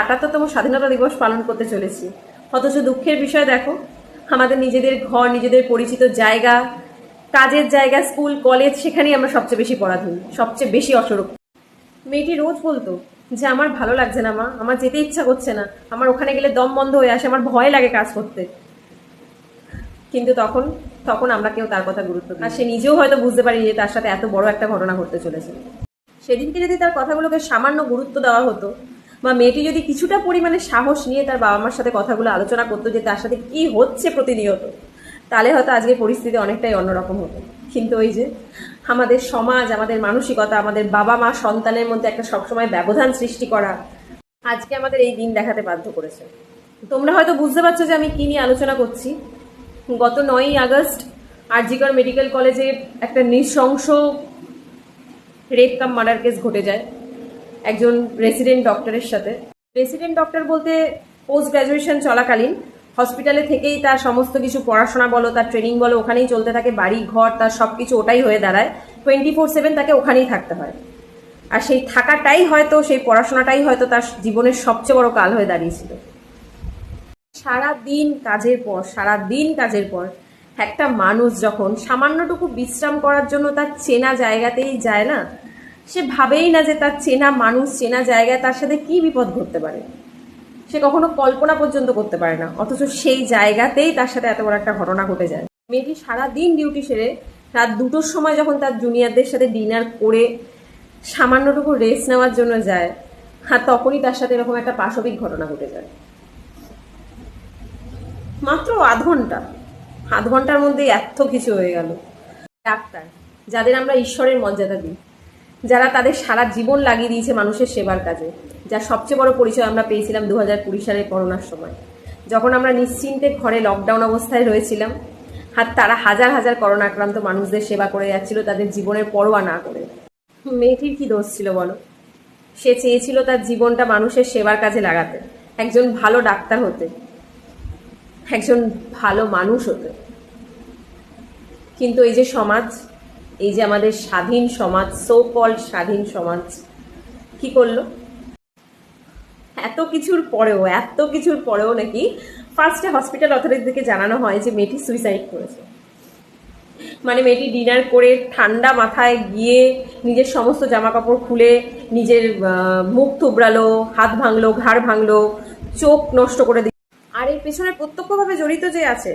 আটাত্তরতম স্বাধীনতা দিবস পালন করতে চলেছি। অথচ দুঃখের বিষয় দেখো, আমাদের নিজেদের ঘর, নিজেদের পরিচিত জায়গা, কাজের জায়গা, স্কুল, কলেজ, সেখানেই আমরা সবচেয়ে বেশি পরাধীন, সবচেয়ে বেশি অসুরক্ষিত মেয়েটি রোজ বলতো যে, আমার ভালো লাগছে না মা, আমার যেতে ইচ্ছা করছে না, আমার ওখানে গেলে দম বন্ধ হয়ে আসে, আমার ভয় লাগে কাজ করতে। কিন্তু তখন তখন আমরা কেউ তার কথা গুরুত্ব আর সে নিজেও হয়তো বুঝতে পারি যে তার সাথে এত বড় একটা ঘটনা ঘটতে চলেছে। সেদিনকে যদি তার কথাগুলোকে সামান্য গুরুত্ব দেওয়া হতো বা মেয়েটি যদি কিছুটা পরিমাণে সাহস নিয়ে তার বাবা মার সাথে কথাগুলো আলোচনা করতো যে তার সাথে কি হচ্ছে প্রতিনিয়ত, তাহলে হয়তো আজকের পরিস্থিতি অনেকটাই অন্যরকম হতো। কিন্তু ওই যে আমাদের সমাজ, আমাদের মানসিকতা, আমাদের বাবা মা সন্তানের মধ্যে একটা সবসময় ব্যবধান সৃষ্টি করা আজকে আমাদের এই দিন দেখাতে বাধ্য করেছে। তোমরা হয়তো বুঝতে পারছ যে আমি কি নিয়ে আলোচনা করছি। গত নয়ই আগস্ট আরজিকর মেডিকেল কলেজে একটা নৃশংস রেপ কাম মার্ডার কেস ঘটে যায়। একজন রেসিডেন্ট ডক্টরের সাথে। রেসিডেন্ট ডক্টর বলতে পোস্ট গ্র্যাজুয়েশন চলাকালীন হসপিটালে থেকেই তার সমস্ত কিছু পড়াশোনা বলো, তার ট্রেনিং বলো, ওখানেই চলতে থাকে, বাড়ি, ঘর, তার সব কিছু ওটাই হয়ে দাঁড়ায়। টোয়েন্টি ফোর সেভেন তাকে ওখানেই থাকতে হয়। আর সেই থাকাটাই হয়তো, সেই পড়াশোনাটাই হয়তো তার জীবনের সবচেয়ে বড় কাল হয়ে দাঁড়িয়েছিল। সারা দিন কাজের পর সারা দিন কাজের পর, একটা মানুষ যখন সামান্যটুকু বিশ্রাম করার জন্য তার চেনা জায়গাতেই যায় না সে ভাবেই না যে তার চেনা মানুষ, চেনা জায়গায় তার সাথে কি বিপদ ঘটতে পারে। সে কখনো কল্পনা পর্যন্ত করতে পারে না, অথচ সেই জায়গাতেই তার সাথে এত বড় একটা ঘটনা ঘটে যায়। মেয়েটি সারা দিন ডিউটি সেরে রাত দুটোর সময় যখন তার জুনিয়রদের সাথে ডিনার করে সামান্যটুকু রেস্ট নেওয়ার জন্য যায় আর তখনই তার সাথে এরকম একটা পাশবিক ঘটনা ঘটে যায়। মাত্র আধ ঘণ্টা, আধ ঘণ্টার মধ্যে এত কিছু হয়ে গেল। ডাক্তার, যাদের আমরা ঈশ্বরের মর্যাদা দিই যারা তাদের সারা জীবন লাগিয়ে দিয়েছে মানুষের সেবার কাজে, যার সবচেয়ে বড় পরিচয় আমরা পেয়েছিলাম দু হাজার কুড়ি সালের করোনার সময়। যখন আমরা নিশ্চিন্তে ঘরে লকডাউন অবস্থায় রয়েছিলাম, আর তারা হাজার হাজার করোনা আক্রান্ত মানুষদের সেবা করে যাচ্ছিল তাদের জীবনের পরোয়া না করে। মেয়েটির কি দোষ ছিল বলো? সে চেয়েছিল তার জীবনটা মানুষের সেবার কাজে লাগাতে, একজন ভালো ডাক্তার হতে, একজন ভালো মানুষ হতে। কিন্তু এই যে সমাজ এই যে আমাদের স্বাধীন সমাজ সো কল স্বাধীন সমাজ, কি করল? এত কিছুর পরেও, এত কিছুর পরেও নাকি ফার্স্টে হসপিটাল অথরিটি থেকে জানানো হয় যে মেয়েটি সুইসাইড করেছে। মানে মেয়েটি ডিনার করে ঠান্ডা মাথায় গিয়ে নিজের সমস্ত জামা কাপড় খুলে নিজের মুখ থুবড়ালো, হাত ভাঙলো, ঘাড় ভাঙলো, চোখ নষ্ট করে দিল। আর এর পেছনে প্রত্যক্ষভাবে জড়িত যে আছে,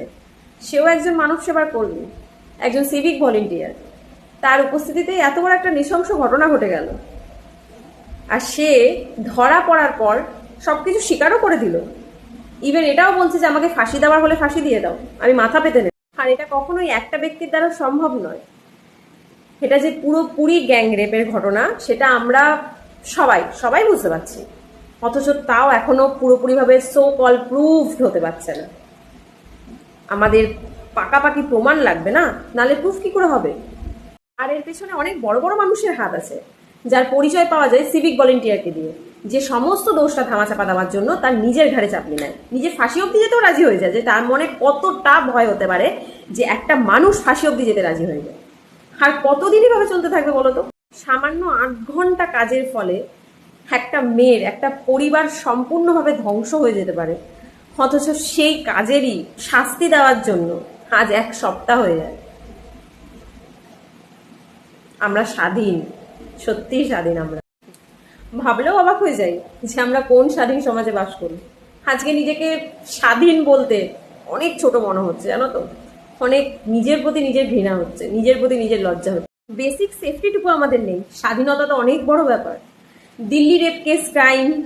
সেও একজন মানব সেবার কর্মী, একজন সিভিক ভলেন্টিয়ার তার উপস্থিতিতে এত বড় একটা নৃশংস ঘটনা ঘটে গেল। আর সে ধরা পড়ার পর সবকিছু স্বীকারও করে দিল। ইভেন এটাও বলছে যে, আমাকে ফাঁসি দেওয়ার হলে ফাঁসি দিয়ে দাও, আমি মাথা পেতে নেব। আর এটা কখনোই একটা ব্যক্তির দ্বারা সম্ভব নয়। এটা যে পুরোপুরি গ্যাং রেপের ঘটনা, সেটা আমরা সবাই সবাই বুঝতে পারছি। অথচ তাও এখনও পুরোপুরিভাবে সো কল প্রুফড হতে পারছে না। আমাদের পাকাপাকি প্রমাণ লাগবে না? নালে প্রুফ কি করে হবে? আর এর পেছনে অনেক বড় বড় মানুষের হাত আছে, যার পরিচয় পাওয়া যায় সিভিক ভলেন্টিয়ারকে দিয়ে। যে সমস্ত দোষটা ধামাচাপা দেওয়ার জন্য তার নিজের ঘাড়ে চাপলি নেয়। নিজের ফাঁসি অব্দি যেতেও রাজি হয়ে যায়, যে তার মনে কতটা ভয় হতে পারে যে একটা মানুষ ফাঁসি অব্দি যেতে রাজি হয়ে যায়। আর কতদিনই ভাবে চলতে থাকবে বলো তো? সামান্য আট ঘণ্টা কাজের ফলে একটা মেয়ের, একটা পরিবার সম্পূর্ণভাবে ধ্বংস হয়ে যেতে পারে। অথচ সেই কাজেরই শাস্তি দেওয়ার জন্য আজ এক সপ্তাহ হয়ে যায়। আমরা স্বাধীন। সত্যিই স্বাধীন আমরা। ভাবলেও অবাক হয়ে যাই যে আমরা কোন স্বাধীন সমাজে বাস করি। আজকে নিজেকে স্বাধীন বলতে অনেক ছোট মনে হচ্ছে, জানো তো? অনেক নিজের প্রতি নিজের ঘৃণা হচ্ছে, নিজের প্রতি নিজের লজ্জা হচ্ছে। বেসিক সেফটিটুকু আমাদের নেই। স্বাধীনতা তো অনেক বড় ব্যাপার। দিল্লি রেপ কেস ক্রাইম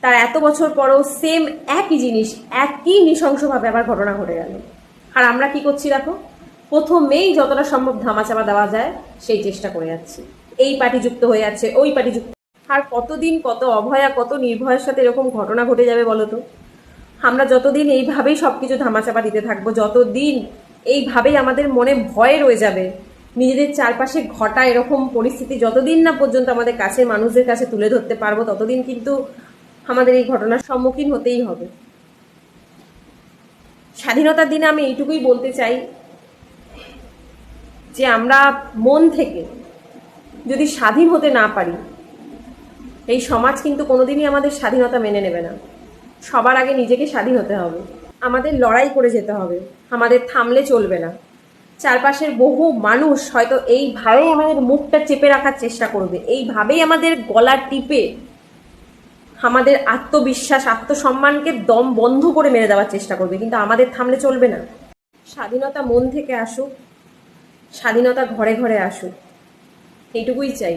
তার এত বছর পরও সেম একই জিনিস, একই নৃশংসভাবে আবার ঘটনা ঘটে গেল। আর আমরা কি করছি দেখো? প্রথমেই যতটা সম্ভব ধামাচাপা দেওয়া যায়, সেই চেষ্টা করে যাচ্ছি। এই পার্টি যুক্ত হয়ে যাচ্ছে, ওই পার্টি যুক্ত আর কতদিন কত অভয়া, কত নির্ভয়ের সাথে এরকম ঘটনা ঘটে যাবে বলো তো? আমরা যতদিন এইভাবেই সব কিছু ধামাচাপা দিতে থাকব, যতদিন এইভাবেই আমাদের মনে ভয় রয়ে যাবে, নিজেদের চারপাশে ঘটা এরকম পরিস্থিতি যতদিন না পর্যন্ত আমাদের কাছের মানুষদের কাছে তুলে ধরতে পারব, ততদিন কিন্তু আমাদের এই ঘটনার সম্মুখীন হতেই হবে। স্বাধীনতার দিনে আমি এইটুকুই বলতে চাই যে আমরা মন থেকে যদি স্বাধীন হতে না পারি, এই সমাজ কিন্তু কোনোদিনই আমাদের স্বাধীনতা মেনে নেবে না। সবার আগে নিজেকে স্বাধীন হতে হবে। আমাদের লড়াই করে যেতে হবে। আমাদের থামলে চলবে না। চারপাশের বহু মানুষ হয়তো এইভাবেই আমাদের মুখটা চেপে রাখার চেষ্টা করবে। এইভাবেই আমাদের গলা টিপে আমাদের আত্মবিশ্বাস, আত্মসম্মানকে দম বন্ধ করে মেরে দেওয়ার চেষ্টা করবে। কিন্তু আমাদের থামলে চলবে না। স্বাধীনতা মন থেকে আসুক। স্বাধীনতা ঘরে ঘরে আসুক। এইটুকুই চাই।